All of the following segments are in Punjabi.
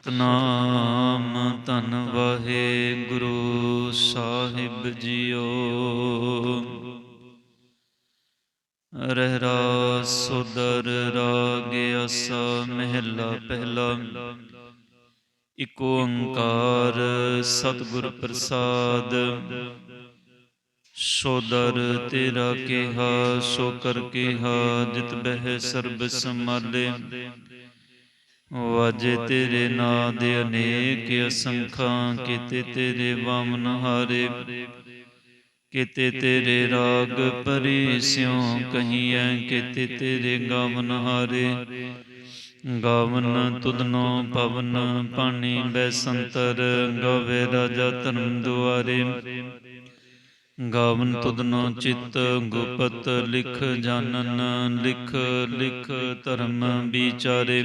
ਸਤਨਾਮ ਧੰਨ ਵਾਹਿਗੁਰੂ ਸਾਹਿਬ ਜੀਓ। ਰਹਿਰਾ ਸੁਦਰ ਰਾਗ ਅਸਾ ਮਹਿਲਾ ਪਹਿਲਾ। ਇਕ ਓੰਕਾਰ ਸਤਿਗੁਰ ਪ੍ਰਸਾਦ। ਸੋਦਰ ਤੇਰਾ ਕਿਹਾ, ਸੋ ਕਰ ਕਿਹਾ, ਜਿਤ ਬਹਿ ਸਰਬ ਸਮਾਲੇ ਵਾਜੇ ਤੇਰੇ ਨਾਂ ਦੇ ਅਨੇਕ ਅਸੰਖਾਂ, ਕਿਤੇ ਤੇਰੇ ਵਾਮਨ ਹਾਰੇ, ਕੀਤੇ ਤੇਰੇ ਰਾਗ ਪਰੀ ਸਿਉ ਕਹੀਐ, ਕੀਤੇ ਤੇਰੇ ਗਾਵਨ ਹਾਰੇ। ਗਾਵਨ ਤੁਧਨੋ ਪਵਨ ਪਾਣੀ ਬੈਸੰਤਰ ਗਾਵੇ ਰਾਜਾ ਧਰਮ ਦੁਆਰੇ। ਗਾਵਨ ਤੁਧਨੋ ਚਿਤ ਗੁਪਤ ਲਿਖ ਜਾਣਨ, ਲਿਖ ਲਿਖ ਧਰਮ ਵਿਚਾਰੇ।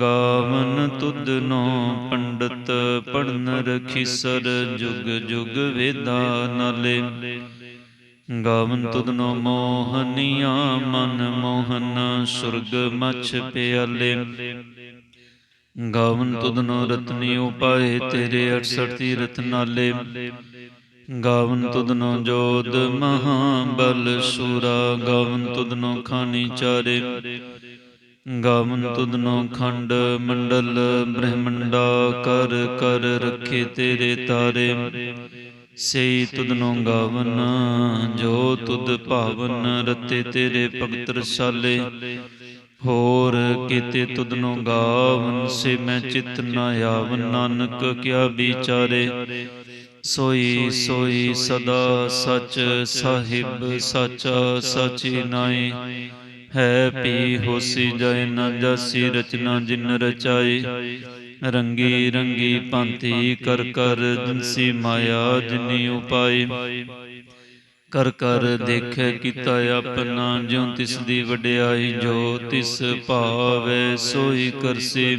ਗਾਵਨ ਤੁਧਨੋ ਪੰਡਤ ਪੜਨ ਰਖੀਸਰ ਜੁਗ ਜੁਗ ਵੇਦਾ ਨਾਲੇ। ਗਾਵਨ ਤੁਧਨੋ ਮੋਹਨੀਆਂ ਮਨ ਮੋਹਨ ਸੁਰਗ ਮਛ ਪਿਆਲੇ। ਗਾਵਨ ਤੁਧਨੋ ਰਤਨੀ ਉਪਾਏ ਤੇਰੇ 68 ਤੀਰਥ ਨਾਲੇ। ਗਾਵਨ ਤੁਧਨੋ ਜੋਦ ਮਹਾਬਲ ਸੂਰਾ। ਗਾਵਨ ਤੁਧਨੋ ਖਾਨੀ ਚਾਰੇ। ਗਾਵਨ ਤੁਧਨੋ ਖੰਡ, ਮੰਡਲ ਬ੍ਰਹਮੰਡਾ, ਕਰ ਕਰ ਰੱਖੇ ਤੇਰੇ ਤਾਰੇ। ਸਈ ਤੁਧਨੋ ਗਾਵਨ, ਜੋ ਤੁਧ ਭਾਵਨ ਰਤੇ ਤੇਰੇ ਭਗਤ ਰਸਾਲੇ ਹੋਰ ਕੀਤੇ ਤੁਧਨੋ ਗਾਵਨ, ਸੇ ਮੈਂ ਚਿਤ ਨ ਆਵਨ, ਨਾਨਕ ਕਿਆ ਵਿਚਾਰੇ। ਸੋਈ ਸੋਈ ਸਦਾ ਸਚ ਸਾਹਿਬ, ਸਚਾ ਸਚੀ ਨਾਈ ਹੈ ਪੀ ਹੋਸੀ ਜਾਏ ਨਾ ਜਾਸੀ ਰਚਨਾ ਜਿਨ ਰਚਾਈ। ਰੰਗੀ ਰੰਗੀ ਭਾਂਤੀ ਕਰ ਕਰ ਜਿਨਸੀ ਮਾਇਆ ਜਿਨੀ ਉਪਾਈ। ਕਰ ਕਰ ਦੇਖੈ ਕੀਤਾ ਆਪਣਾ ਜਿਉ ਤਿਸ ਦੀ ਵਡਿਆਈ ਜੋ ਤਿਸ ਭਾਵੈ ਸੋਈ ਕਰਸੀ।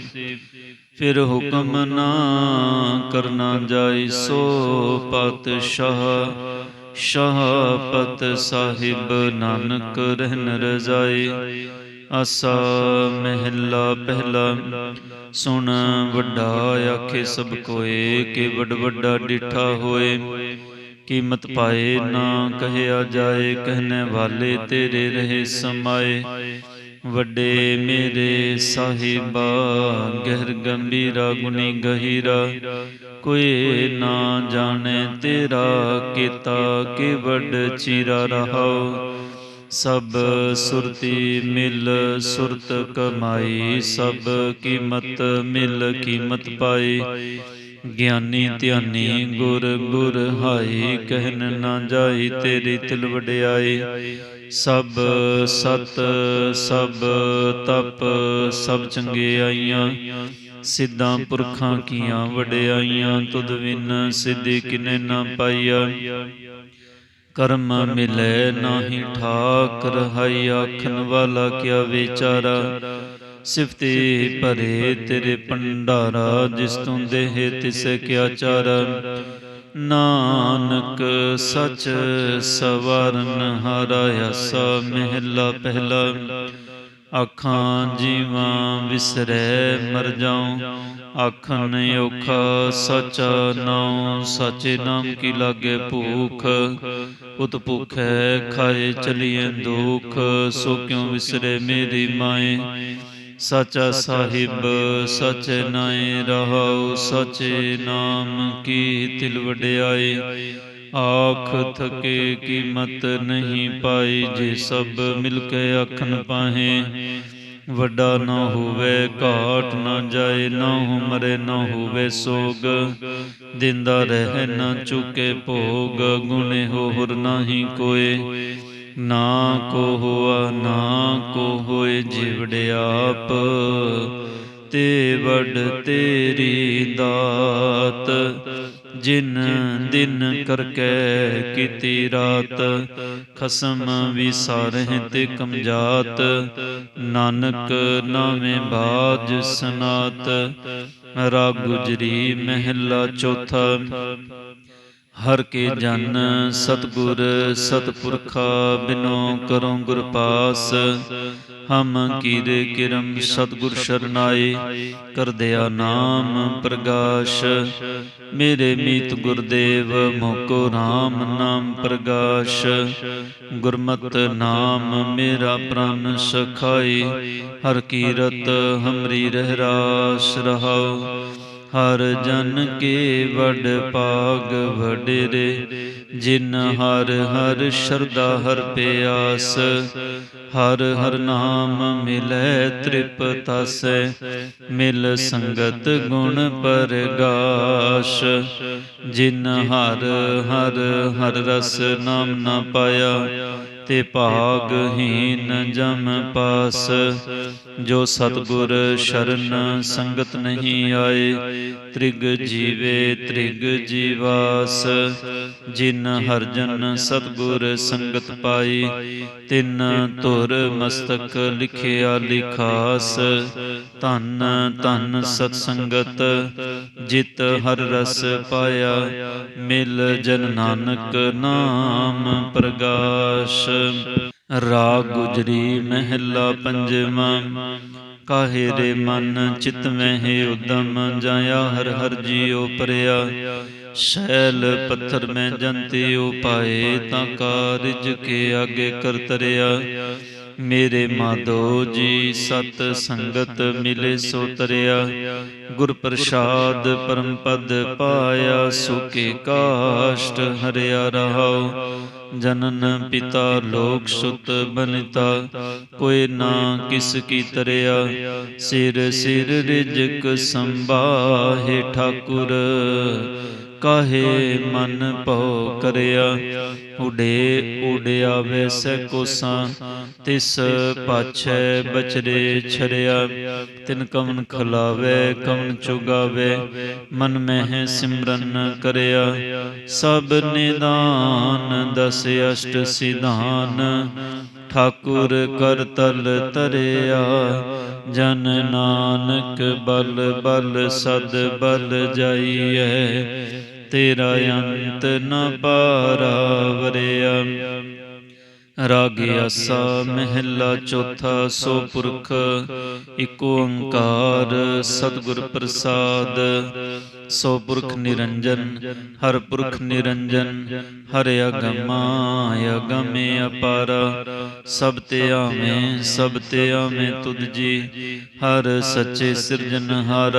ਫਿਰ ਹੁਕਮ ਨਾ ਕਰਨਾ ਜਾਈ ਸੋ ਪਾਤਸ਼ਾਹ। ਸ਼ਾਹਪਤ ਸਾਹਿਬ ਨਾਨਕ ਰਹਿਨ ਰਜ਼ਾਈ। ਆਸਾ ਮਹਿਲਾ ਪਹਿਲਾ, ਸੁਣ ਵੱਡਾ ਆਖੇ ਸਭ ਕੋਏ ਕਿ ਵੱਡ ਵੱਡਾ ਡਿਠਾ ਹੋਏ। ਕੀਮਤ ਪਾਏ ਨਾ ਕਹਿਆ ਜਾਏ ਕਹਿਨੇ ਵਾਲੇ ਤੇਰੇ ਰਹੇ ਸਮਾਏ। ਵੱਡੇ ਮੇਰੇ ਸਾਹਿਬਾ, ਗਹਿਰ ਗੰਭੀਰਾ, ਗੁਣੀ ਗਹੀਰਾ, ਕੋਈ ਨਾ ਜਾਣੇ ਤੇਰਾ ਕੀਤਾ ਕਿ ਵੱਡ ਚੀਰਾ ਰਹਾਉ। ਸਭ ਸੁਰਤੀ ਮਿਲ, ਸੁਰਤ ਕਮਾਈ, ਸਭ ਕੀਮਤ ਮਿਲ, ਕੀਮਤ ਪਾਈ। ਗਿਆਨੀ ਧਿਆਨੀ ਗੁਰ ਗੁਰ ਹਾਈ ਕਹਿਨ ਨਾ ਜਾਈ ਤੇਰੀ ਤਿਲ ਵਡਿਆਈ। ਸਭ ਸਤ, ਸਭ ਤਪ, ਸਭ ਚੰਗਿਆਈਆਂ ਸਿੱਧਾਂ ਪੁਰਖਾਂ ਕੀਆਂ ਵਡਿਆਈਆਂ ਤੁਧ ਵਿਨ ਸਿੱਧੀ ਕਿਨੇ ਨਾ ਪਾਈਆ। ਕਰਮ ਮਿਲੇ ਨਾਹੀ ਠਾਕ ਰਹਾਈ ਆਖਣ ਵਾਲਾ ਕਿਆ ਵਿਚਾਰਾ। ਸਿਫਤੇ ਭਰੇ ਤੇਰੇ ਪੰਡਾਰਾ ਜਿਸ ਤੂੰ ਦੇਹ ਤਿਸੇ ਕਿਆ ਚਾਰਾ। ਨਾਨਕ ਸਚ ਸਵਰਨ ਹਾਰਾ ਆਸਾ ਮਹਿਲਾ ਪਹਿਲਾ। ਅੱਖਾਂ ਜੀਵਾਂ ਵਿਸਰੈ ਮਰ ਜਾਉ। ਆਖਨ ਔਖਾ ਸਚਾ ਨਾਉ, ਸਚੇ ਨਾਮ ਕੀ ਲਾਗੇ ਭੂਖ? ਉਤ ਭੁਖੈ ਖਾਏ ਚਲੀਏ ਦੁਖ, ਸੋ ਕਿਉ ਵਿਸਰੇ ਮੇਰੀ ਮਾਏ? ਸਚਾ ਸਾਹਿਬ, ਸਚ ਨਾਏ ਰਹਾਉ, ਸਚੇ ਨਾਮ ਕੀ ਤਿਲ ਵਡਿਆਈ। ਆਖ ਥਕੇ ਕੀਮਤ ਨਹੀਂ ਪਾਈ, ਜੇ ਸਭ ਮਿਲ ਕੇ ਆਖਣ ਪਾਹੇ। ਵੱਡਾ ਨਾ ਹੋਵੇ, ਘਾਟ ਨਾ ਜਾਏ, ਨਾ ਮਰੇ ਨਾ ਹੋਵੇ ਸੋਗ। ਦਿੰਦਾ ਰਹਿ ਨਾ ਚੁਕੇ ਭੋਗ, ਗੁਣੇ ਹੋਰ ਨਾਹੀ ਕੋਏ। ਨਾ ਕੋ ਹੋਆ ਨਾ ਕੋ ਹੋਏ ਜਿਵੜ ਆਪ, ਤੇ ਵੱਡ ਤੇਰੀ ਦਾਤ। ਜਿਨ ਦਿਨ ਕਰਕੇ ਕੀਤੀ ਰਾਤ, ਖਸਮ ਵਿਸਾਰਹਿ ਤੇ ਕਮਜਾਤ। ਨਾਨਕ ਨਾਮੇ ਬਾਜ ਸਨਾਤ ਰਾਗ ਗੁਜਰੀ ਮਹਿਲਾ ਚੌਥਾ। ਹਰ ਕੇ ਜਨ ਸਤਗੁਰ ਸਤਪੁਰਖਾ ਬਿਨੋ ਕਰੋ ਗੁਰ ਪਾਸ। ਹਮ ਕੀਰੇ ਕਿਰਮ ਸਤਗੁਰ ਸ਼ਰਨਾਏ, ਕਰਦਿਆ ਨਾਮ ਪ੍ਰਗਾਸ਼। ਮੇਰੇ ਮੀਤ ਗੁਰਦੇਵ ਮੋਕੋ RAM ਨਾਮ ਪ੍ਰਗਾਸ਼। ਗੁਰਮਤ ਨਾਮ ਮੇਰਾ ਪ੍ਰਾਨ ਸਖਾਈ ਹਰ ਕੀਰਤ ਹਮਰੀ ਰਹਿ ਰਾਸ ਰਹਾਉ। ਹਰ ਜਨ ਕੇ ਵਡ ਪਾਗ ਵਡਰੇ, ਜਿਨ ਹਰ ਹਰ ਸ਼ਰਦਾ ਹਰ ਪਿਆਸ, ਹਰ ਹਰ ਨਾਮ ਮਿਲੈ ਤ੍ਰਿਪ ਤਸੈ, ਮਿਲ ਸੰਗਤ ਗੁਣ ਪਰਗਾਸ਼, ਜਿਨ ਹਰ ਹਰ ਹਰ ਰਸ ਨਾਮ ਨਾ ਪਾਇਆ ਤੇ ਭਾਗਹੀਨ ਜਮ ਪਾਸ, ਜੋ ਸਤਗੁਰ ਸ਼ਰਨ ਸੰਗਤ ਨਹੀਂ ਆਏ, ਤ੍ਰਿਗ ਜੀਵੇ ਤ੍ਰਿਗ ਜੀਵਾਸ, ਜਿਨ ਹਰ ਜਨ ਸਤਗੁਰ ਸੰਗਤ ਪਾਈ, ਤਿਨ ਧੁਰ ਮਸਤਕ ਲਿਖਿਆ ਲਿਖਾਸ, ਧੰਨ ਧੰਨ ਸਤ ਸੰਗਤ ਜਿਤ ਹਰ ਰਸ ਪਾਇਆ, ਮਿਲ ਜਨ ਨਾਨਕ ਨਾਮ ਪ੍ਰਗਾਸ਼। ਰਾਗ ਗੁਜਰੀ ਮਹਿਲਾ ਪੰਜਵਾਂ, ਕਾਹੇ ਰੇ ਮਨ ਚਿਤ ਮਹਿ ਉਦਮ, ਜਾਇਆ ਹਰ ਹਰ ਜੀਉ ਪਰਿਆ। ਸ਼ੈਲ ਪੱਥਰ ਮੈਂ ਜੰਤੀ ਪਾਏ ਤਾਂ ਕਾਰਜ ਕੇ ਆਗੇ ਕਰ ਤਰਿਆ। ਮੇਰੇ ਮਾਧੋ ਜੀ ਸਤ ਸੰਗਤ ਮਿਲੇ ਸੋ ਤਰਿਆ ਗੁਰ ਪ੍ਰਸਾਦ ਪਰਮ ਪਦ ਪਾਇਆ ਸੁਕੇ ਕਾਸ਼ਟ ਹਰਿਆ ਰਹਾਉ। ਜਨਨ ਪਿਤਾ ਲੋਕ ਸੁਤ ਬਨਿਤਾ ਕੋਈ ਨਾ ਕਿਸ ਕੀ ਤਰਿਆ। ਸਿਰ ਸਿਰ ਰਿਜਕ ਸੰਭਾਹੇ ਠਾਕੁਰ। ਕਾਹੇ ਮਨ ਭਉ ਕਰਿਆ, ਉਡੇ ਉਡਿਆ ਵੈਸੈ ਕੋਸਾਂ, ਤਿਸ ਪਾਛੈ ਬਚਰੇ ਛਰਿਆ। ਤਿਨ ਕਵਨ ਖਲਾਵੇ, ਕਵਨ ਚੁਗਾਵੇ, ਮਨ ਮਹਿ ਸਿਮਰਨ ਕਰਿਆ। ਸਭ ਨਿਦਾਨ ਦਸ ਅਸ਼ਟ ਸਿਧਾਨ ਠਾਕੁਰ ਕਰਤਲ ਤਰਿਆ। ਜਨ ਨਾਨਕ ਬਲ ਬਲ ਸਦ ਬਲ ਜਾਈਐ। ਤੇਰਾ ਅੰਤ ਨ ਪਾਰਾ ਵਰਿਆ ਰਾਗ ਆਸਾ ਮਹਿਲਾ ਚੌਥਾ ਸੋ ਪੁਰਖ ਇਕ ਓੰਕਾਰ ਸਤਿਗੁਰ ਪ੍ਰਸਾਦ। ਸੋ ਪੁਰਖ ਨਿਰੰਜਨ ਹਰ ਪੁਰਖ ਨਿਰੰਜਨ। ਹਰ ਅਗਮਾ ਅਗਮੇ ਅਪਾਰ। ਸਭ ਤੇ ਆਵੇਂ ਸਭ ਤੇ ਆਵੇਂ ਤੁਧ ਜੀ। ਹਰ ਸੱਚੇ ਸਿਰਜਨਹਾਰ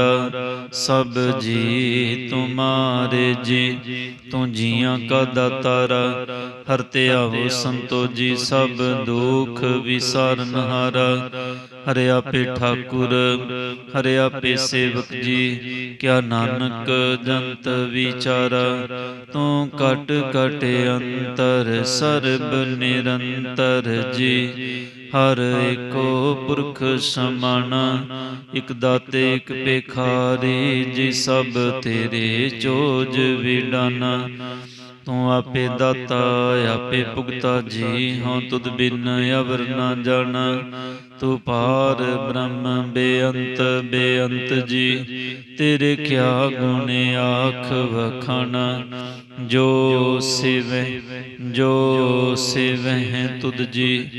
ਸਭ ਜੀ ਤੁਮਾਰੇ ਜੀ ਤੂੰ ਜੀਆਂ ਕਾ ਦਾਤਾਰਾ। ਹਰ ਤੇ ਆਵੋ ਸੰਤੋ ਜੀ। ਸਭ ਦੁਖ ਵਿਸਾਰਨਹਾਰਾ ਹਰਿ। ਆਪੇ ਠਾਕੁਰ, ਹਰਿ ਆਪੇ ਸੇਵਕ ਜੀ, ਕਿਆ ਨਾਨਕ ਜੰਤ ਵਿਚਾਰਾ। ਤੂੰ ਕਟ ਕਟ ਅੰਤਰ ਸਰਬ ਨਿਰੰਤਰ ਜੀ। ਹਰ ਏਕੋ ਪੁਰਖ ਸਮਾਣਾ ਇਕ ਦਾਤੇ, ਇਕ ਪੇਖਾਰੀ ਜੀ ਸਭ ਤੇਰੇ ਚੋਜ ਵਿਡਾਨਾ। ਤੂੰ ਆਪੇ ਦਾਤਾ ਆਪੇ ਭੁਗਤਾ ਜੀ ਹਉ ਤੁਧ ਬਿਨ ਅਵਰ ਨਾ ਜਾਣਾ। ਤੂੰ ਪਾਰ ਬ੍ਰਹਮ ਬੇਅੰਤ ਬੇਅੰਤ ਜੀ। ਤੇਰੇ ਕਿਆ ਗੁਣ ਆਖ ਵਖਾਣਾ। ਜੋ ਸਿਵੈ ਜੋ ਸਿਵੈ ਤੁਧ ਜੀ।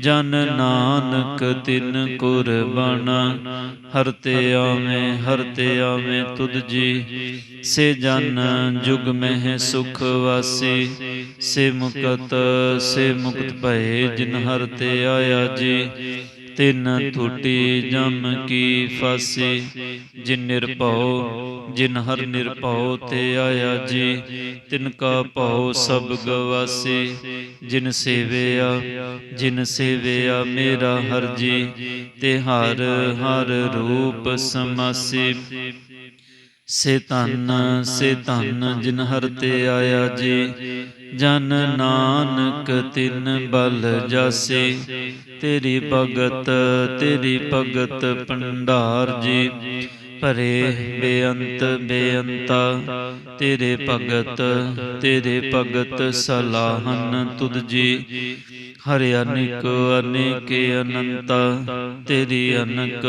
ਜਨ ਨਾਨਕ ਤਿਨ ਕੁਰਬਾਨਾ। ਹਰ ਤੇ ਆਵੇਂ ਹਰ ਤੇ ਆਵੇਂ ਤੁਧ ਜੀ। ਸੇ ਜਨ ਜੁਗ ਮਹਿ ਸੁਖ ਵਾਸੀ, ਸੇ ਮੁਕਤ ਸੇ ਮੁਕਤ ਭਏ ਜਿਨ ਹਰ ਤੇ ਆਇਆ ਜੀ। ਤਿਨ ਥੋਟੀ ਜਮ ਕੀ ਫਾਸੀ, ਜਿਨ ਨਿਰਭਉ, ਜਿਨ ਹਰ ਨਿਰਭਉ ਤੇ ਆਇਆ ਜੀ। ਤਿਨ ਕਾ ਭਉ ਸਭ ਗਵਾਸੀ, ਜਿਨ ਸੇਵਿਆ ਜਿਨ ਸੇਵਿਆ ਮੇਰਾ ਹਰ ਜੀ। ਤੇ ਹਰ ਹਰ ਰੂਪ ਸਮਾਸੀ ਸੇ ਧਨ ਸੇ ਧਨ ਜਿਨ ਹਰ ਤੇ ਆਇਆ ਜੀ, ਜਨ ਨਾਨਕ ਤਿਨ ਬਲ ਜਾਸੇ। ਤੇਰੀ ਭਗਤ ਤੇਰੀ ਭਗਤ ਭੰਡਾਰ ਜੀ, ਭਰੇ ਬੇਅੰਤ ਬੇਅੰਤਾ। ਤੇਰੇ ਭਗਤ ਤੇਰੇ ਭਗਤ ਸਲਾਹਨ ਤੁਧ ਜੀ ਹਰਿ ਅਨੇਕ, ਅਨੇਕੇ ਅਨੰਤਾ, ਤੇਰੀ ਅਨਕ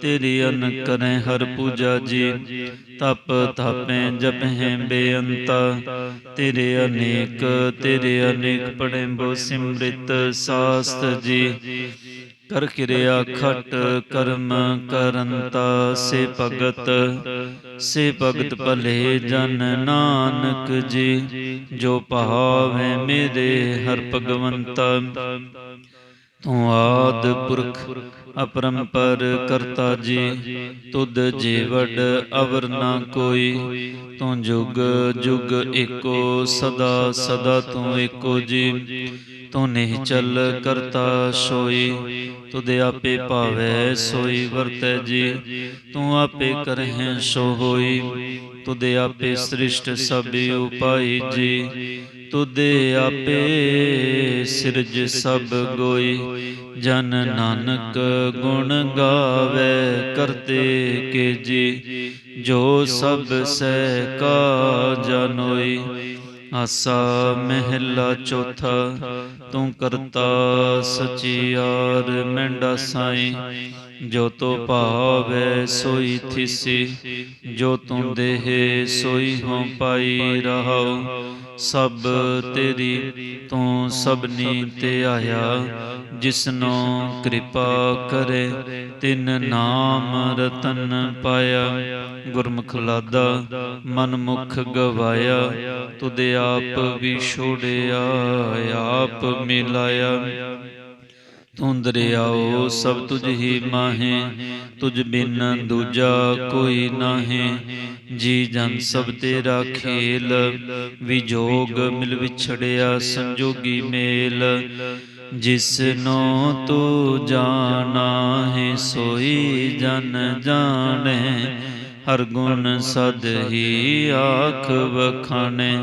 ਤੇਰੀ ਅਨਕ ਕਰੈ ਹਰ ਪੂਜਾ ਜੀ। ਤਪ ਥਾਪੈ ਜਪਹਿ ਬੇਅੰਤ, ਤੇਰੇ ਅਨੇਕ ਤੇਰੇ ਅਨੇਕ ਪੜੈ ਬੋ ਸਿਮ੍ਰਿਤ ਸਾਸਤ ਜੀ। ਕਰ ਕਿਰਿਆ ਖਟ ਕਰਮ ਕਰੰਤਾ ਸੇ ਭਗਤ। ਸੇ ਭਗਤ ਭਲੇ ਜਨ ਨਾਨਕ ਜੀ ਜੋ ਭਾਵੇ ਮੇਰੇ ਹਰ ਭਗਵੰਤਾ। ਤੂੰ ਆਦ ਪੁਰਖ ਅਪਰੰਪਰ ਕਰਤਾ ਜੀ ਤੁਧ ਜੀਵੜ ਅਵਰ ਨਾ ਕੋਈ। ਤੂੰ ਜੁਗ ਜੁਗ ਏਕੋ ਸਦਾ ਸਦਾ ਤੂੰ ਏਕੋ ਜੀ। ਤੂੰ ਨਹੀਂ ਕਰਤਾ ਸੋਈ। ਤੁਧ ਆਪੇ ਭਾਵੈ ਸੋਈ, ਵਰਤੈ ਜੀ। ਤੂੰ ਆਪੇ ਕਰਹਿ ਸੋ ਹੋਈ ਤੁਧ ਆਪੇ ਸ੍ਰਿਸ਼ਟ ਸਭ ਉਪਾਈ ਜੀ। ਤੁਧ ਆਪੇ ਸਿਰਜ ਸਭ ਗੋਈ। ਜਨ ਨਾਨਕ ਗੁਣ ਗਾਵੇ ਕਰਤੇ ਕੇ ਜੀ। ਜੋ ਸਭ ਸਹਿ ਕਾ ਜਨੋਈ। ਆਸਾ ਮਹਿਲਾ ਚੌਥਾ ਤੂੰ ਕਰਤਾ ਸਚਿਆਰ ਮੈਂਡਾ ਸਾਈ। ਜੋ ਤੋ ਭਾਵੈ ਸੋਈ ਥਿਸੀ ਜੋ ਤੂੰ ਦੇਹ ਸੋਈ ਹੋ ਪਾਈ ਰਹਾਉ। ਸਭ ਤੇਰੀ ਤੂੰ ਸਭਨੀ ਤੇ ਆਇਆ। ਜਿਸਨੋ ਕਿਰਪਾ ਕਰੇ ਤਿਨ ਨਾਮ ਰਤਨ ਪਾਇਆ। ਗੁਰਮੁਖ ਲਾਦਾ ਮਨ ਮੁਖ ਗਵਾਇਆ। ਤੁਧ ਆਪ ਵੀ ਛੋੜਿਆ ਆਪ ਮਿਲਾਇਆ। ਤੂੰ ਦਰਿਆਓ ਸਭ ਤੁਝ ਹੀ ਮਾਹੇ ਤੁਝ ਬਿਨ ਦੂਜਾ ਕੋਈ ਨਾਹੀ। ਜੀ ਜਨ ਸਭ ਤੇਰਾ ਖੇਲ ਵਿਜੋਗ ਮਿਲ ਵਿਛੜਿਆ ਸੰਜੋਗੀ ਮੇਲ। ਜਿਸਨੋ ਤੂੰ ਜਾਣਾ ਹੈ ਸੋਈ ਜਨ ਜਾਣੇ। ਹਰ ਗੁਣ ਸਦ ਹੀ ਆਖ ਵਖਾਣੇ।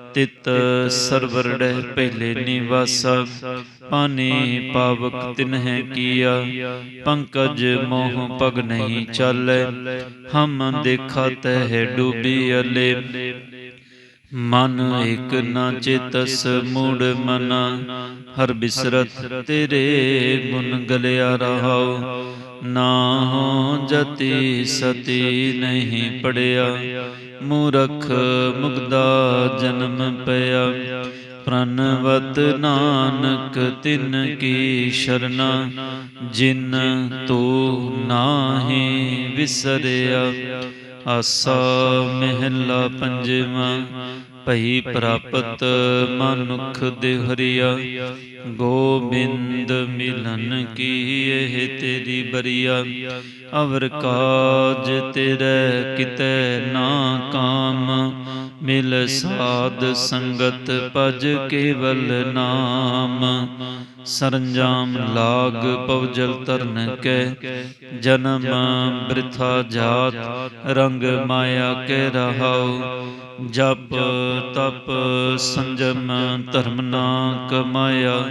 ਤਿਤ ਸਰਵਰੜੈ ਪਹਿਲੇ ਨਿਵਾਸਾ, ਪਾਨੀ ਪਾਵਕ ਤਿਨਹਿ ਕੀਆ, ਪੰਕਜ ਮੋਹ ਪਗ ਨਹੀਂ ਚਾਲੈ, ਹਮ ਦੇਖਾ ਤਹਿ ਡੂਬੀ ਅਲੇ। ਮਨ ਇਕ ਨਾ ਚੇਤਸ ਮੂੜ ਮਨਾ, ਹਰ ਬਿਸਰਤ ਤੇਰੇ ਗੁਣ ਗਲਿਆ ਰਹਾਉ। ਨਾ ਹੋ ਜਤੀ ਸਤੀ ਨਹੀਂ ਪੜਿਆ ਮੂਰਖ ਮੁਗਦਾ ਜਨਮ ਪਿਆ। ਪ੍ਰਨਵਤ ਨਾਨਕ ਤਿਨ ਕੀ ਸ਼ਰਨਾ, ਜਿਨ ਤੂੰ ਨਾਹੀ ਵਿਸਰਿਆ। ਆਸਾ ਮਹਿਲਾ ਪੰਜਵਾ, ਭਈ ਪ੍ਰਾਪਤ ਮਨੁਖ ਦੇ ਹਰੀਆ ਗੋਬਿੰਦ ਮਿਲਨ ਕੀ ਇਹ ਤੇਰੀ ਬਰੀਆ, ਅਵਰ ਕਾਜ ਤੇਰੇ ਕਿਤੇ ਨਾ ਕਾਮ। ਮਿਲ ਸਾਧ ਸੰਗਤ ਭਜ ਕੇਵਲ ਨਾਮ। ਸਰੰਜਾਮ ਲਾਗ ਪਵਜਲ ਤਰਨ ਕੈ, ਜਨਮ ਬ੍ਰਿਥਾ ਜਾਤ, ਰੰਗ ਮਾਇਆ ਕੇ ਰਹਾਉ। ਜਪ ਤਪ ਸੰਜਮ ਧਰਮ ਨਾ ਕਮਾਇਆ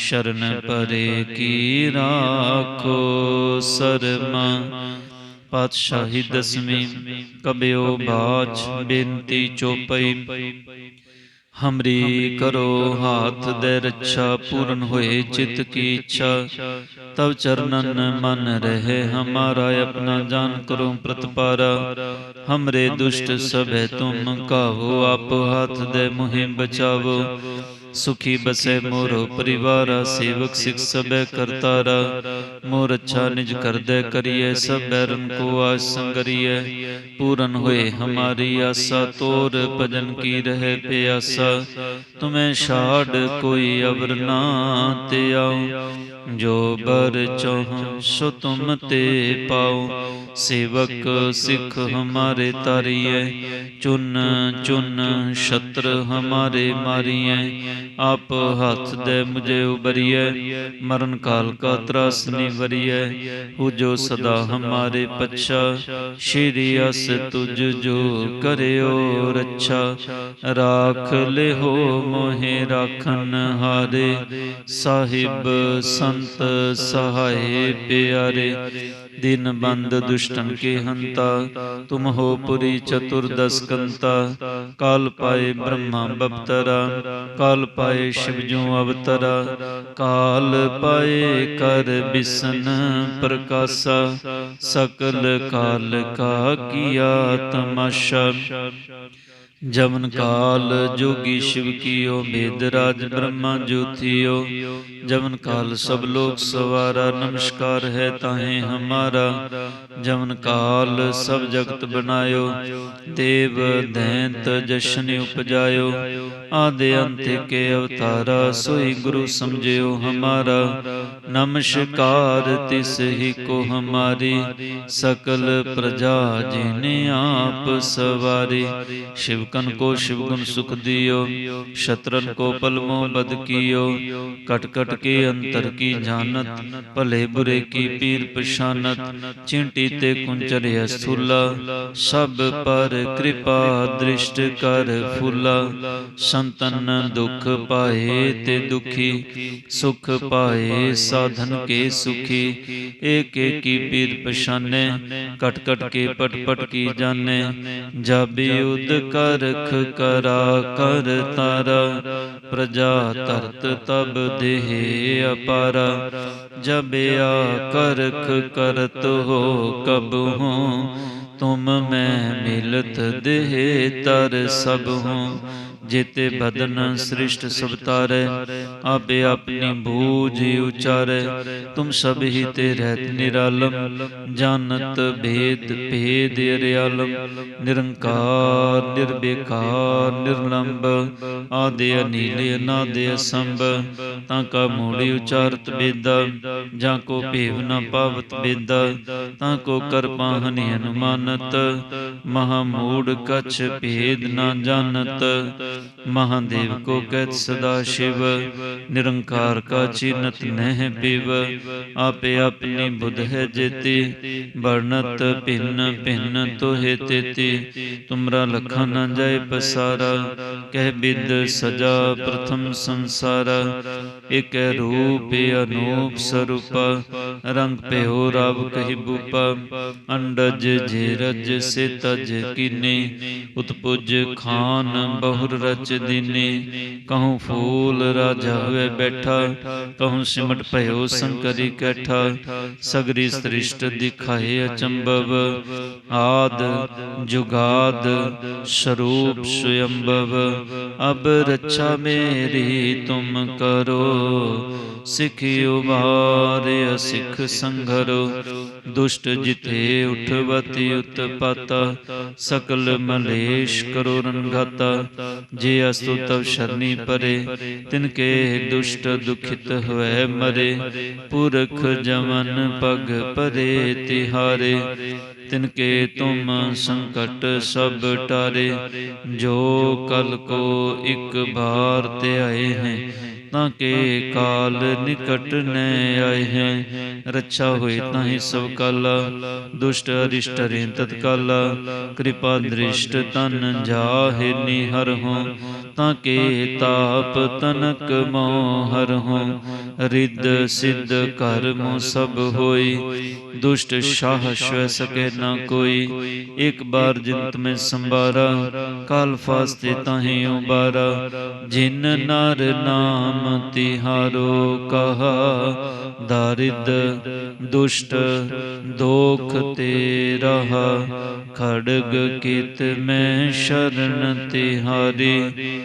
ਸ਼ਰਨ ਪਰੇ ਕੀ ਰਾਖੋ ਸਰਮਾ। ਪਾਤਸ਼ਾਹੀ ਦਸਵੀਂ ਕਬਿਓ ਬਾਜ ਬੇਨਤੀ ਚੋਪਈ। ਹਮਰੀ ਕਰੋ ਹਾਥ ਦੇ ਰੱਛਾ ਪੂਰਨ ਹੋਏ ਚਿਤ ਕੀ ਇੱਛਾ। ਤਬ ਚਰਨਨ ਮਨ ਰਹੇ ਹਮਾਰਾ ਆਪਣਾ ਜਾਨ ਕਰੋ ਪ੍ਰਤਪਾਰਾ। ਹਮਰੇ ਦੁਸ਼ਟ ਸਭੈ ਤੁਮ ਕਾਹੋ ਆਪ ਹਾਥ ਦੇ ਮੁਹਿ ਬਚਾਵੋ। ਸੁਖੀ ਬਸੈ ਮੋਰ ਪਰਿਵਾਰਾ, ਸੇਵਕ, ਸਿਖ ਸਭੈ ਕਰਤਾਰਾ। ਮੋਰ ਅੱਛਾ ਨਿਜ ਕਰਦੈ ਕਰੀਏ, ਸਭ ਬੈਰਨ ਕੋ ਆਸ ਸੰਗਰੀਐ ਪੂਰਨ ਹੋਏ ਹਮਾਰੀ ਆਸਾ, ਤੋਰ ਭਜਨ ਕੀ ਰਹਿ ਪਿਆਸਾ। ਤੁਮੈ ਛਾੜ ਕੋਈ ਅਵਰ ਨਾ ਤੇ ਆਉ ਜੋ ਬਰ ਚੋਹ ਸੋ ਤੁਮ ਤੇ ਪਾਉ। ਸੇਵਕ, ਸਿੱਖ ਹਮਾਰੇ ਤਾਰੀਐ। ਚੁਨ ਚੁਨ ਸ਼ਤਰ ਹਮਾਰੇ ਮਾਰੀਏ ਆਪ ਹੱਥ ਦੇ ਮੁਝੇ ਉਬਰੀਐ, ਮਰਨ ਕਾਲ ਕਾ ਤਰਾਸ ਨਿਵਰੀਐ ਹੋ ਜੋ ਸਦਾ ਹਮਾਰੇ ਪਛਾ, ਸ਼੍ਰੀ ਅਸ ਤੁਜ ਜੋ ਕਰਿਓ ਰੱਛਾ। ਰਾਖ ਲਿਹੋ ਮੋਹਿ ਰਾਖਨ ਹਾਰੇ, ਸਾਹਿਬ ਸੰਤ ਸਹਾਏ ਪਿਆਰੇ। ਦਿਨ ਬੰਦ ਦੁਸ਼ਟਨ ਕੇ ਹੰਤਾ, ਤੁਮ ਹੋ ਪੁਰੀ ਚਤੁਰਦਸ ਕੰਤਾ। ਕਾਲ ਪਾਏ ਬ੍ਰਹਮਾ ਬਪਤਰਾ, ਕਾਲ ਪਾਏ ਸ਼ਿਵ ਜੋ ਅਵਤਰਾ। ਕਾਲ ਪਾਏ ਕਰ ਬਿਸਨ ਪ੍ਰਕਾਸ਼ਾ, ਸਕਲ ਕਾਲ ਕਾ ਕੀਆ ਤਮਾਸ਼ਾ। ਜਮਨ ਕਾਲ ਜੋਗੀ ਸ਼ਿਵ ਕੀਓ ਬੇਦ ਰਾਜ ਬ੍ਰਹਮਾ ਜੋਤੀਓ। ਜਮਨ ਕਾਲ ਸਭ ਲੋਕ ਸਵਾਰਾ ਨਮਸਕਾਰ ਹੈ ਤਾਹੇ ਹਮਾਰਾ। ਜਮਨ ਕਾਲ ਸਭ ਜਗਤ ਬਨਾਇਓ ਦੇਵ ਦੈਂਤ ਜਸ਼ਨ ਉਪਜਾਇਓ। ਆਦੇ ਅੰਤ ਕੇ ਅਵਤਾਰਾ ਸੋਈ ਗੁਰੂ ਸਮਝਿਓ ਹਮਾਰਾ। ਨਮਸਕਾਰ ਤਿਸ ਹੀ ਕੋ ਹਮਾਰੀ। ਸਕਲ ਪ੍ਰਜਾ ਜਿਨੇ ਆਪ ਸਵਾਰੀ। शिव कन को शिव गुण सुख दियो, शत्रन को पल मोह बद कियो। कट कट के अंतर की जानत भले बुरे की पीर पशानत चिंटी ते कुंचर स्थूला सब पर कृपा दृष्ट कर फूला। संतन दुख पाए ते दुखी, सुख पाए साधन के सुखी। एक एक की पीर पशाने कट कट के पट पट की जाने। जब युद्ध ਕਰਖ ਕਰਾ ਕਰ ਤਾਰਾ, ਪ੍ਰਜਾ ਤਰਤ ਤਬ ਦੇਹ ਅਪਾਰ। ਜਬ ਆ ਕਰਖ ਕਰਤ ਹੋ ਕਬ ਹੋ, ਤੁਮ ਮੈਂ ਮਿਲਤ ਦੇਹ ਤਰ ਸਭ ਹੂੰ। ਜੇਤੇ ਭਦਨ ਸ੍ਰਿਸ਼ਟ ਸਭ ਤਾਰੈ ਆਪੇ ਆਪਣੀ ਬੂਝ ਉਚਾਰੈ। ਤੁਮ ਸਭ ਹੀ ਤੇ ਰਹਿਤ ਨਿਰਾਲਮ ਜਾਣਤ ਭੇਦ ਭੇਦ ਅਰਿਆਲਮ। ਨਿਰੰਕਾਰ ਨਿਰਬੇਕਾਰ ਨਿਰਲੰਬ। ਆਦੇ ਅਨੀਲ ਅਨਾਦੇ ਅਸੰਭ। ਤਾਂ ਕਾ ਮੂੜੀ ਉਚਾਰਤ ਬੇਦਾ। ਜਾਂ ਕੋ ਭੇਵ ਨ ਪਾਵਤ ਬੇਦਾ। ਤਾਂ ਕੋ ਕਰਪਾ ਹਨਿ ਅਨੁਮਾਨਤ ਮਹਾ ਮੂੜ ਕਛ ਭੇਦ ਨਾ ਜਾਣਤ। ਮਹਾਦੇਵ ਕੋ ਕਹਿਤ ਸਦਾ ਸ਼ਿਵ ਨਿਰੰਕਾਰ ਕਾ ਚਿਨਤ ਨਹਿ ਪਿਵ। ਆਪੇ ਆਪਣੀ ਬੁਧ ਹੈ ਜੇਤੀ ਵਰਣਤ ਭਿੰਨ ਭਿੰਨ ਤੋਹਿ ਤੇਤੀ। ਤੁਮਰਾ ਲਖਾ ਨ ਜਾਏ ਪਸਾਰਾ ਕਹਿ ਬਿਦ ਸਜਾ ਪ੍ਰਥਮ ਸੰਸਾਰਾ। ਇਕ ਰੂਪ ਅਨੂਪ ਸਰੂਪ। ਰੰਗ ਪਿਓ ਰਵ ਕਹੀ ਬੂਪ। ਅੰਡਜ ਜੇਰਜ ਸੇ ਤਜ ਕੀਨੇ। ਉਤਪੁਜ ਖਾਨ ਬਹੁਰ ਰਚ ਦੀਨੇ, ਕਹੂੰ ਫੂਲ ਰਾਜਾ ਹੋਏ ਬੈਠਾ, ਕਹੂੰ ਸਿਮਟ ਭਇਓ ਸੰਕਰੀ ਕੈਠਾ, ਸਗਰੀ ਸ੍ਰਿਸ਼ਟ ਦਿਖਾਏ ਅਚੰਭਵ, ਆਦ ਜੁਗਾਦ ਸਰੂਪ ਸੁਯੰਭਵ, ਅਬ ਰੱਛਾ ਮੇਰੀ ਤੁਮ ਕਰੋ ਸਿਖਿਓ ਬਾਰਿ ਸਿਖ ਸੰਘਰੋ, ਦੁਸ਼ਟ ਜਿਤੇ ਉਠਵਤੀ ਉਤਪਤ, ਸਕਲ ਮਲੇਸ਼ ਕਰੋ ਰੰਗਾਤਾ, ਜੇ ਅਸਤੁ ਤਵ ਸ਼ਰਨੀ ਪਰੇ, ਤਿਨ ਕੇ ਦੁਸ਼ਟ ਦੁਖਿਤ ਹੋਏ ਮਰੇ, ਪੁਰਖ ਜਮਨ ਪਗ ਪਰੇ ਤਿਹਾਰੇ ਤਿਨ ਤੁਮ ਸੰਕਟ ਸਭ ਟਾਰੇ, ਜੋ ਕਲ ਕੋ ਇੱਕ ਬਾਰ ਤੇ ਆਏ ਹੈ, ਤਾਂ ਕੇ ਕਾਲ ਨਿਕਟ ਨੈ ਆਏ ਹੈ। ਰੱਛਾ ਹੋਏ ਤਾਂ ਹੀ ਸਭ ਕਲ, ਦੁਸ਼ਟ ਅਰਿਸ਼ਟ ਰੇ ਤਤਕਾਲ। ਕਿਰਪਾ ਦ੍ਰਿਸ਼ਟ ਤਨ ਜਾਹੇ ਨਿਹਰ ਹੋ ਤਾਂ ਕੇ ਤਾਪ ਤਨਕ ਮੋਹ ਹਰ ਰਿੱਧ ਸਿੱਧ ਕਰਮ ਸਭ ਹੋਈ। ਦੁਸ਼ਟ ਸ਼ਾਹ ਸ਼ਵ ਸਕੈ ਨਾ ਕੋਈ। ਇੱਕ ਬਾਰ ਜਿਨ ਤੁਮੇ ਸੰਬਾਰਾ ਕਾਲ ਫਾਸਤੇ ਤਾਹੇ ਉਬਾਰਾ। ਜਿਨ ਨਰ ਨਾਮ ਤਿਹਾਰੋ ਕਹਾ। ਦਾਰਿਦ ਦੁਸ਼ਟ ਦੋਖ ਤੇ ਰਹਾ ਖੜਗ ਕੀਤ ਮੈਂ ਸ਼ਰਨ ਤਿਹਾਰੀ।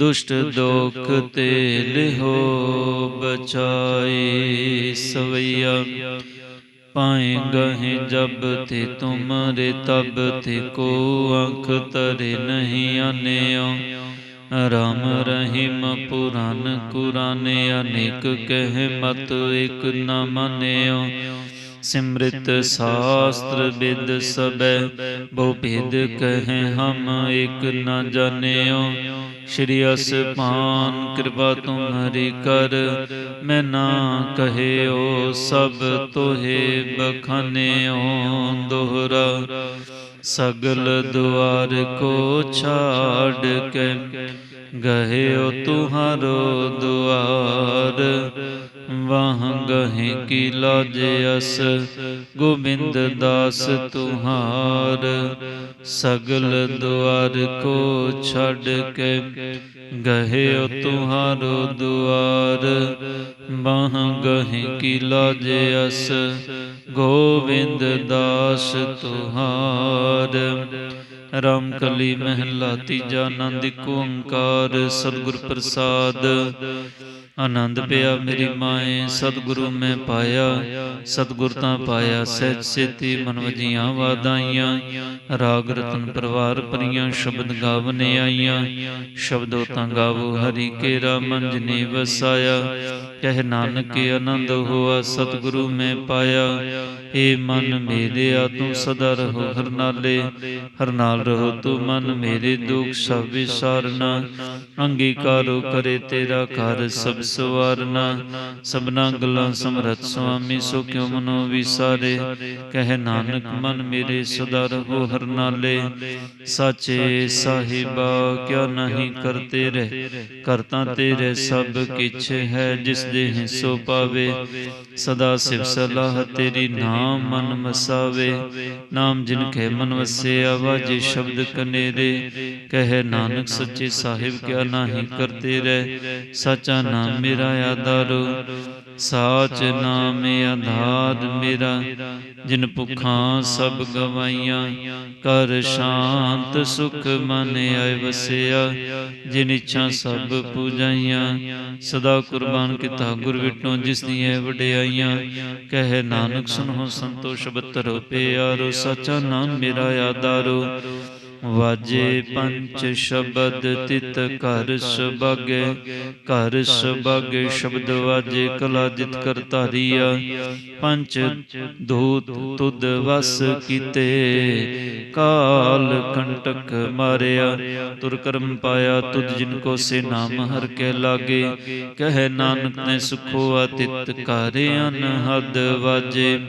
ਦੁਸ਼ਟ ਦੋਖ ਤੇ ਲਿਹੋ ਬਚਾਈ ਸਵਈਆ। ਪਾਏ ਗਹਿ ਜਬ ਤੇ ਤੁਮਰੇ ਤਬ ਤੇ ਕੋ ਅੱਖ ਤਰੇ ਨਹੀਂ ਆਨਿਓ। ਰਾਮ ਰਹੀਮ ਪੁਰਾਨ ਕੁਰਾਨੇ ਅਨੇਕ ਕਹਿ ਮਤ ਇਕ ਨਾ ਮਾਨਿਓ। ਸਿਮ੍ਰਿਤ ਸ਼ਾਸਤਰ ਵਿਦ ਸਬੈ ਬਹੁ ਭੇਦ ਕਹੇ ਹਮ ਇਕ ਨ ਜਾਣਿਓ। ਸ਼੍ਰੀ ਅਸਪਾਨ ਕਿਰਪਾ ਤੁਮਰੀ ਕਰ। ਮੈਂ ਨਾ ਕਹਿਓ ਸਭ ਤੋਹੇ ਬਖਾਨਿਓ ਦੋਹਰਾ। ਸਗਲ ਦੁਆਰ ਕੋ ਛਾੜ ਕੇ ਗਹਿਓ ਤੁਹਾਰੋ ਦੁਆਰ। ਵਾਹ ਗਹਿ ਕੀ ਲਾਜ ਅਸ? ਗੋਬਿੰਦ ਦਾਸ ਤੁਹਾਰ, ਸਗਲ ਦੁਆਰ ਕੋ ਛੱਡ ਕੇ ਗਹਿਓ ਤੁਹਾਰੋ ਦੁਆਰ। ਬਾਹ ਗਹਿ ਕੀ ਲਾਜ ਅਸ? ਗੋਬਿੰਦ ਦਾਸ ਤੁਹਾਰ ਰਾਮ ਕਲੀ ਮਹਿਲਾ ਤੀਜਾ ਆਨੰਦ ਏਕ ਓੰਕਾਰ। ਸਤਿਗੁਰ ਪ੍ਰਸਾਦ ਆਨੰਦ ਪਿਆ ਮੇਰੀ ਮਾਏ ਸਤਿਗੁਰੂ ਮੈਂ ਪਾਇਆ ਸਤਿਗੁਰ ਤਾਂ ਪਾਇਆ ਸਹਿਜ ਸੇਤੀ ਮਨ ਵਜੀਆਂ ਵਾਦਾਈਆਂ ਰਾਗ ਰਤਨ ਪਰਵਾਰ ਪਰੀਆਂ ਸ਼ਬਦ ਗਾਵਨੇ ਆਈਆਂ ਸ਼ਬਦੋ ਤਾਂ ਗਾਵੋ ਹਰੀ ਕੇਰਾ ਮਨ ਜਿਨੇ ਵਸਾਇਆ। ਕਹਿ ਨਾਨਕ ਆਨੰਦ ਹੋਆ, ਸਤਿਗੁਰੂ ਮੈਂ ਪਾਇਆ। ਏ ਮਨ ਮੇਰਿਆ ਤੂੰ ਸਦਾ ਰਹੋ ਹਰ ਨਾਲੇ ਰਹੋ ਤੂੰ ਮਨ ਮੇਰੇ ਦੁਖ, ਸਭ ਵਿਸਾਰਨਾ। ਅੰਗੀਕਾਰੋ ਕਰੇ ਤੇਰਾ ਘਰ, ਸਭ ਸਵਾਰਨਾ। ਸਭਨਾ ਗੱਲਾਂ ਸਮਰਤ ਸੁਆਮੀ, ਸੋ ਕਿਉ ਮਨੋ ਵਿਸਾਰੇ? ਕਹਿ ਨਾਨਕ, ਮਨ ਮੇਰੇ ਸਦਾ ਰਹੋ ਹਰਨਾਲੇ। ਸਾਚੇ ਸਾਹਿਬਾ, ਕਿਆ ਨਹੀਂ ਕਰਤੇ ਰਹਿ। ਕਰਤਾ ਤੇਰੇ ਸਭ ਕਿਛ ਹੈ, ਜਿਸ ਦੇ ਹਿੱਸੋ ਪਾਵੇ। ਸਦਾ ਸਿਵ ਸਲਾਹ ਤੇਰੀ ਨਾਮ ਮਨ ਮਸਾਵੇ ਨਾਮ ਜਿਨ ਕੇ ਮਨ ਵਸਿਆ, ਵਾਜੇ ਸ਼ਬਦ ਕਨੇਰੇ। ਕਹੇ ਨਾਨਕ ਸੱਚੇ ਸਾਹਿਬ ਕਿਆ ਨਾਹੀ ਕਰਤੇ ਰਹਿ। ਸਚਾ ਨਾਮ ਮੇਰਾ ਆਧਾਰੋ ਸਾਚ ਨਾਮ ਆਧਾਰ ਮੇਰਾ, ਜਿਨ ਭੁੱਖਾਂ ਸਭ ਗਵਾਈਆਂ ਕਰ ਸ਼ਾਂਤ ਸੁਖ ਮਨ ਆਏ ਵਸਿਆ, ਜਿਨ ਇੱਛਾ ਸਭ ਪੂਜਾਈਆਂ। ਸਦਾ ਕੁਰਬਾਨ ਕੀਤਾ ਗੁਰ ਵਿਟੋ, ਜਿਸ ਦੀਆਂ ਵਡਿਆਈਆਂ। ਕਹੇ ਨਾਨਕ ਸੁਨੋ ਸੰਤੋਸ਼ ਬਤਰੋ, ਪਿਆਰੋ, ਸਚਾ ਨਾਮ ਮੇਰਾ ਆਧਾਰੋ। ਵਾਜੇ ਪੰਚ ਸ਼ਬਦ ਤਿਤ ਘਰ ਸੁਭਾਗੇ ਘਰ ਸੁਭਾਗੇ ਸ਼ਬਦ ਵਾਜੇ ਕਲਾ ਜਿਤ ਕਰ ਧਾਰੀਆ ਪੰਚ ਦੂਤ ਤੁਧ ਵਸ ਕੀਤੇ। ਕਾਲ ਕੰਟਕ ਮਾਰਿਆ। ਤੁਰ ਕਰਮ ਪਾਇਆ ਤੁਧ ਜਿਨ ਕੋ ਸੇ ਨਾਮ ਹਰ ਕੇ ਲਾਗੇ। ਕਹੇ ਨਾਨਕ ਨੇ ਸੁਖੋ ਅਤਿਤ ਕਾਰੇ ਅਨਹਦ ਵਾਜੇ।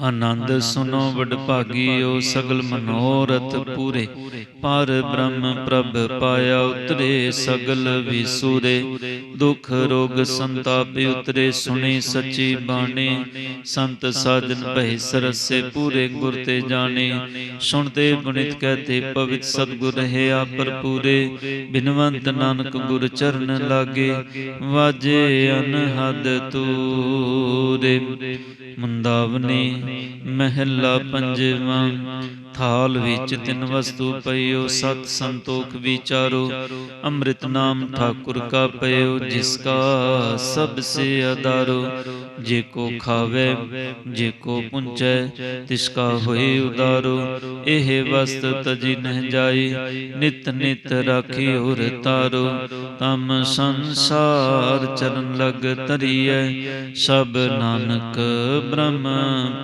ਆਨੰਦ ਸੁਨੋ ਵਡ ਭਾਗੀਓ ਸਗਲ ਮਨੋਰਥ ਪੂਰੇ। ਪਰ। ਬ੍ਰਹਮ ਪ੍ਰਭ ਪਾਇਆ ਉਤਰੇ ਸਗਲ ਵਿਸੂਰੇ। ਦੁਖ ਰੋਗ ਸੰਤਾਪ ਉਤਰੇ ਸੁਣੀ ਸੱਚੀ ਬਾਣੀ। ਸੰਤ ਸਾਜਨ ਭੈ ਸਰਸੇ ਪੂਰੇ ਗੁਰ ਤੇ ਜਾਣੇ। ਸੁਣਤੇ ਗੁਣਿਤ ਕਹਤੇ ਪਵਿੱਤ ਸਤਗੁਰ ਹੈ ਆਪਰ ਪੂਰੇ। ਬਿਨਵੰਤ ਨਾਨਕ ਗੁਰ ਚਰਨ ਲਾਗੇ। ਵਾਜੇ ਅਨਹਦ ਤੂਰੇ। ਮੁੰਦਾਵਨੀ ਮਹਿਲਾ ਪੰਜਵਾਂ। ਥਾਲ ਵਿੱਚ ਤਿੰਨ ਵਸਤੂ ਪਈਓ ਸਤ ਸੰਤੋਖ ਵਿਚਾਰੋ। ਅੰਮ੍ਰਿਤ ਨਾਮ ਠਾਕੁਰ ਕਾ ਪਈਓ ਜਿਸ ਕਾ ਸਭ ਸੇ ਅਦਾਰੋ। ਜੇ ਕੋ ਖਾਵੇ ਜੇ ਕੋ ਪੁੰਚੈ ਤਿਸ ਕਾ ਹੋਏ ਉਦਾਰੋ। ਇਹ ਵਸਤ ਤਜੀ ਨਹਿ ਜਾਈ ਨਿਤ ਨਿਤ ਰਾਖੀ ਔਰ ਤਾਰੋ। ਤਮ ਸੰਸਾਰ ਚਰਨ ਲਗ ਤਰੀਐ ਸਭ ਨਾਨਕ ਬ੍ਰਹਮ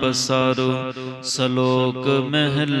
ਪਸਾਰੋ। ਸ਼ਲੋਕ ਮਹਿਲਾ